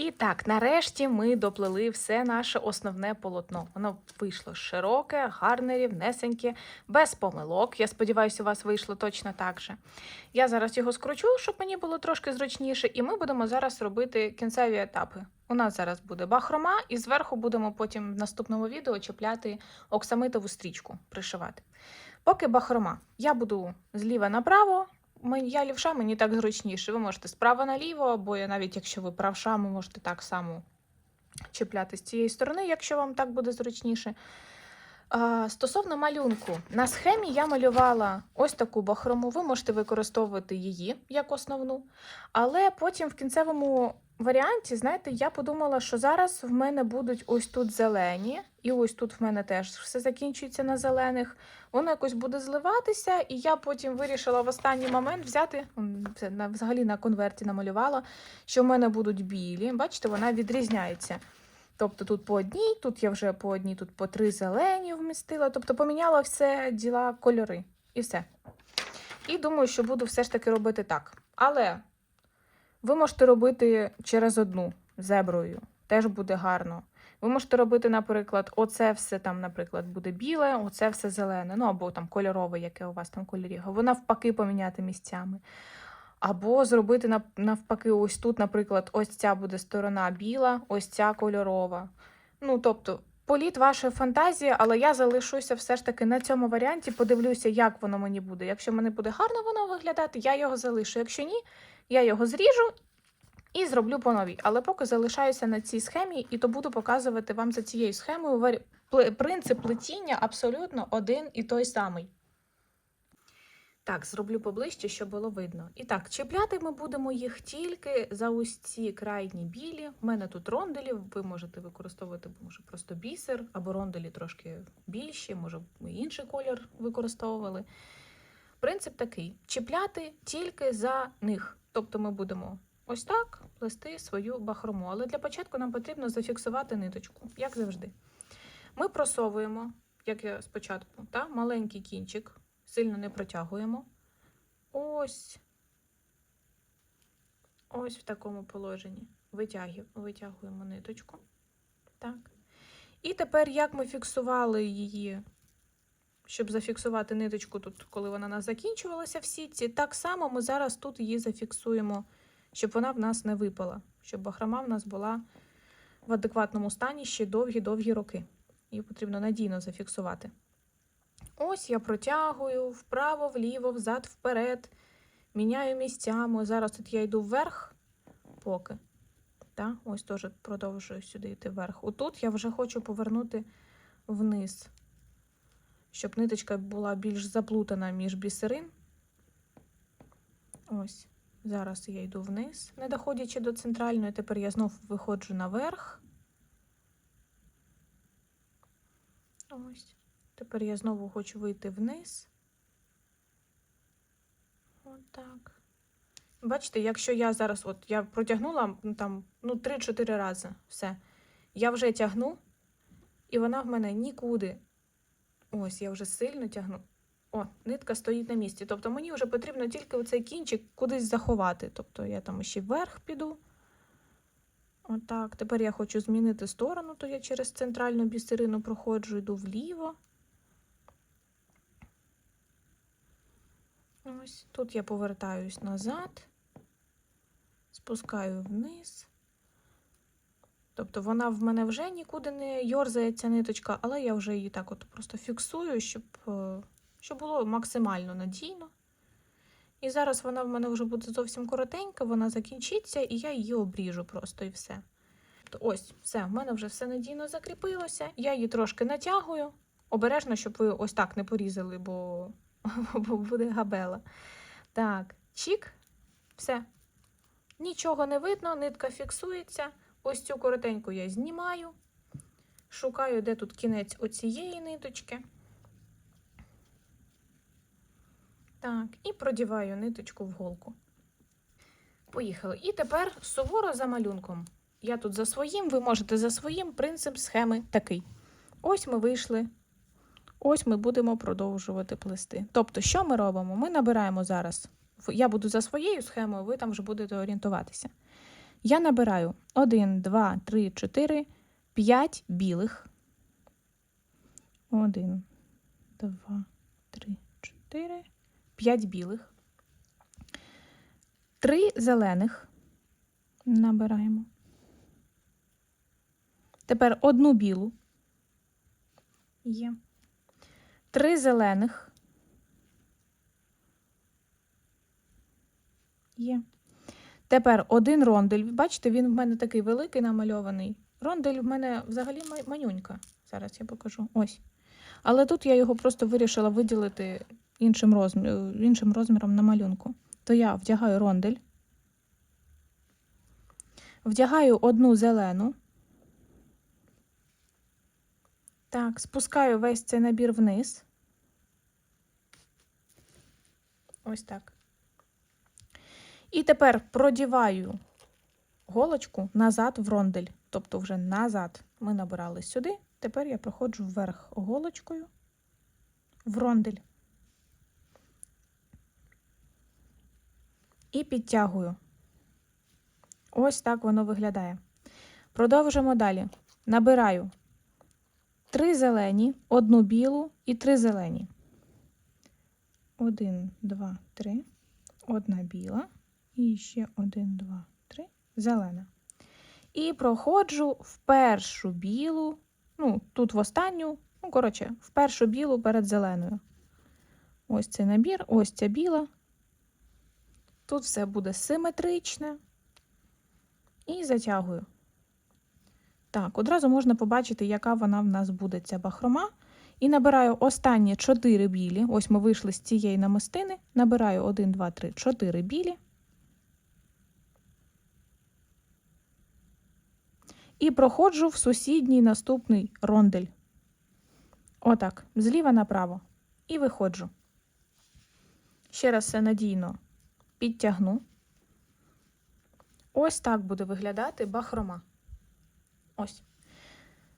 І так, нарешті ми доплели все наше основне полотно. Воно вийшло широке, гарне, рівнесеньке, без помилок. Я сподіваюся, у вас вийшло точно так же. Я зараз його скручу, щоб мені було трошки зручніше, і ми будемо зараз робити кінцеві етапи. У нас зараз буде бахрома, і зверху будемо потім в наступному відео чіпляти оксамитову стрічку, пришивати. Поки бахрома, я буду зліва направо. Я лівша, мені так зручніше. Ви можете справа наліво, або навіть якщо ви правша, ви можете так само чіпляти з цієї сторони, якщо вам так буде зручніше. Стосовно малюнку, на схемі я малювала ось таку бахрому. Ви можете використовувати її як основну. Але потім в кінцевому варіанті, знаєте, я подумала, що зараз в мене будуть ось тут зелені, і ось тут в мене теж все закінчується на зелених. Воно якось буде зливатися, і я потім вирішила в останній момент взяти, це взагалі на конверті намалювала, що в мене будуть білі. Бачите, вона відрізняється. Тобто тут по одній, тут я вже по одній, тут по три зелені вмістила. Тобто поміняла все діла кольори і все. І думаю, що буду все ж таки робити так. Але ви можете робити через одну зеброю, теж буде гарно. Ви можете робити, наприклад, оце все там, наприклад, буде біле, оце все зелене, ну або там кольорове, яке у вас там кольорі. Ви навпаки поміняти місцями. Або зробити навпаки, ось тут, наприклад, ось ця буде сторона біла, ось ця кольорова. Ну, тобто, політ вашої фантазії, але я залишуся все ж таки на цьому варіанті, подивлюся, як воно мені буде. Якщо мені буде гарно воно виглядати, я його залишу. Якщо ні, я його зріжу і зроблю по новій. Але поки залишаюся на цій схемі, і то буду показувати вам за цією схемою принцип плетіння абсолютно один і той самий. Так, зроблю поближче, щоб було видно. І так, чіпляти ми будемо їх тільки за ось ці крайні білі. У мене тут ронделі, ви можете використовувати може просто бісер, або ронделі трошки більші, може ми інший колір використовували. Принцип такий: чіпляти тільки за них. Тобто ми будемо ось так плести свою бахрому. Але для початку нам потрібно зафіксувати ниточку, як завжди. Ми просовуємо, як я спочатку, та, маленький кінчик сильно не протягуємо. Ось. Ось в такому положенні. Витягуємо ниточку. Так. І тепер, як ми фіксували її, щоб зафіксувати ниточку тут, коли вона у нас закінчувалася в сітці, так само ми зараз тут її зафіксуємо, щоб вона в нас не випала, щоб бахрома в нас була в адекватному стані ще довгі-довгі роки. Її потрібно надійно зафіксувати. Ось я протягую вправо, вліво, взад, вперед. Міняю місцями. Зараз тут я йду вверх, поки. Та? Ось теж продовжую сюди йти вверх. Отут я вже хочу повернути вниз, щоб ниточка була більш заплутана між бісерин. Ось. Зараз я йду вниз, не доходячи до центральної. Тепер я знов виходжу наверх. Ось. Тепер я знову хочу вийти вниз. Отак. Бачите, якщо я зараз, от я протягнула ну, там ну, 3-4 рази все. Я вже тягну, і вона в мене нікуди. Ось, я вже сильно тягну. О, нитка стоїть на місці. Тобто мені вже потрібно тільки оцей кінчик кудись заховати. Тобто я там ще вверх піду. Отак. Тепер я хочу змінити сторону, то я через центральну бісерину проходжу, йду вліво. Ось тут я повертаюсь назад, спускаю вниз. Тобто вона в мене вже нікуди не йорзається ниточка, але я вже її так от просто фіксую, щоб, е, щоб було максимально надійно. І зараз вона в мене вже буде зовсім коротенька, вона закінчиться, і я її обріжу просто і все. То ось, все, в мене вже все надійно закріпилося. Я її трошки натягую. Обережно, щоб ви ось так не порізали, бо бо буде габела. Так, чік, все. Нічого не видно, нитка фіксується. Ось цю коротеньку я знімаю. Шукаю, де тут кінець оцієї ниточки. Так, і продіваю ниточку в голку. Поїхали. І тепер суворо за малюнком. Я тут за своїм, ви можете за своїм принцип схеми такий. Ось ми вийшли Ось ми будемо продовжувати плести. Тобто, що ми робимо? Ми набираємо зараз. Я буду за своєю схемою, ви там вже будете орієнтуватися. Я набираю 1, 2, 3, 4, 5 білих. 1, 2, 3, 4, 5 білих. 3 зелених. Набираємо. Тепер одну білу. Є. Три зелених. Є. Тепер один рондель. Бачите, він в мене такий великий намальований. Рондель в мене взагалі манюнька. Зараз я покажу. Ось. Але тут я його просто вирішила виділити іншим, розмір, іншим розміром на малюнку. То я вдягаю рондель. Вдягаю одну зелену. Так, спускаю весь цей набір вниз. Ось так. І тепер продіваю голочку назад в рондель. Тобто вже назад ми набирали сюди. Тепер я проходжу вверх голочкою в рондель. І підтягую. Ось так воно виглядає. Продовжимо далі. Набираю три зелені, одну білу і три зелені. Один, два, три. Одна біла. І ще один, два, три. Зелена. І проходжу в першу білу, ну, тут в останню, ну, коротше, в першу білу перед зеленою. Ось цей набір, ось ця біла. Тут все буде симетричне. І затягую. Так, одразу можна побачити, яка вона в нас буде ця бахрома. І набираю останні 4 білі. Ось ми вийшли з цієї намистини. Набираю 1, 2, 3, 4 білі. І проходжу в сусідній наступний рондель. Отак, зліва направо. І виходжу. Ще раз все надійно підтягну. Ось так буде виглядати бахрома. Ось.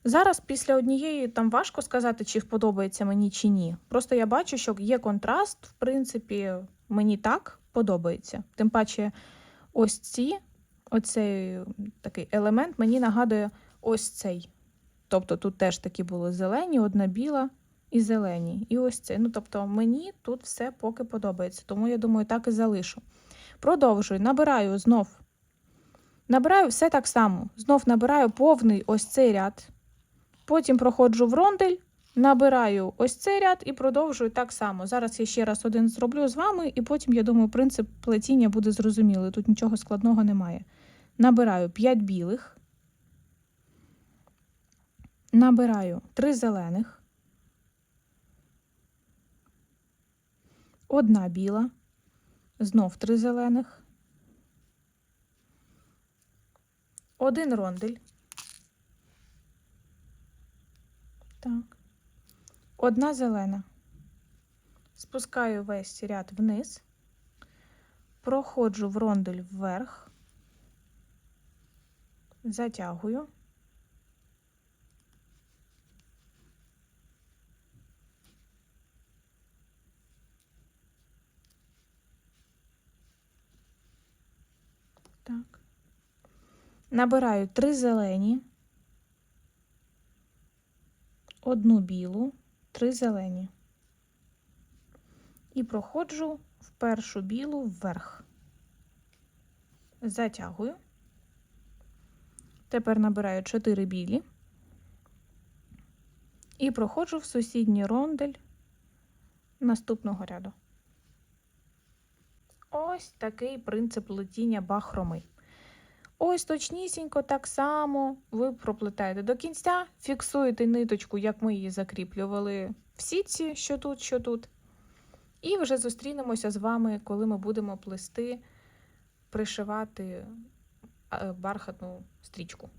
Зараз після однієї там важко сказати, чи подобається мені, чи ні. Просто я бачу, що є контраст, в принципі, мені так подобається. Тим паче, ось ці, оцей такий елемент мені нагадує ось цей. Тобто тут теж такі були зелені, одна біла і зелені. І ось це. Ну, тобто, мені тут все поки подобається. Тому я думаю, так і залишу. Продовжую, набираю знов. Набираю все так само. Знов набираю повний ось цей ряд. Потім проходжу в рондель, набираю ось цей ряд і продовжую так само. Зараз я ще раз один зроблю з вами, і потім, я думаю, принцип плетіння буде зрозумілий. Тут нічого складного немає. Набираю 5 білих, набираю 3 зелених, одна біла, знов 3 зелених, один рондель. Так. Одна зелена. Спускаю весь ряд вниз, проходжу в рондель вверх, затягую. Так. Набираю три зелені одну білу, три зелені. І проходжу в першу білу вверх. Затягую. Тепер набираю 4 білі. І проходжу в сусідній рондель наступного ряду. Ось такий принцип плетіння бахроми. Ось точнісінько так само ви проплетаєте до кінця, фіксуєте ниточку, як ми її закріплювали в сітці, що тут, що тут. І вже зустрінемося з вами, коли ми будемо плести, пришивати бархатну стрічку.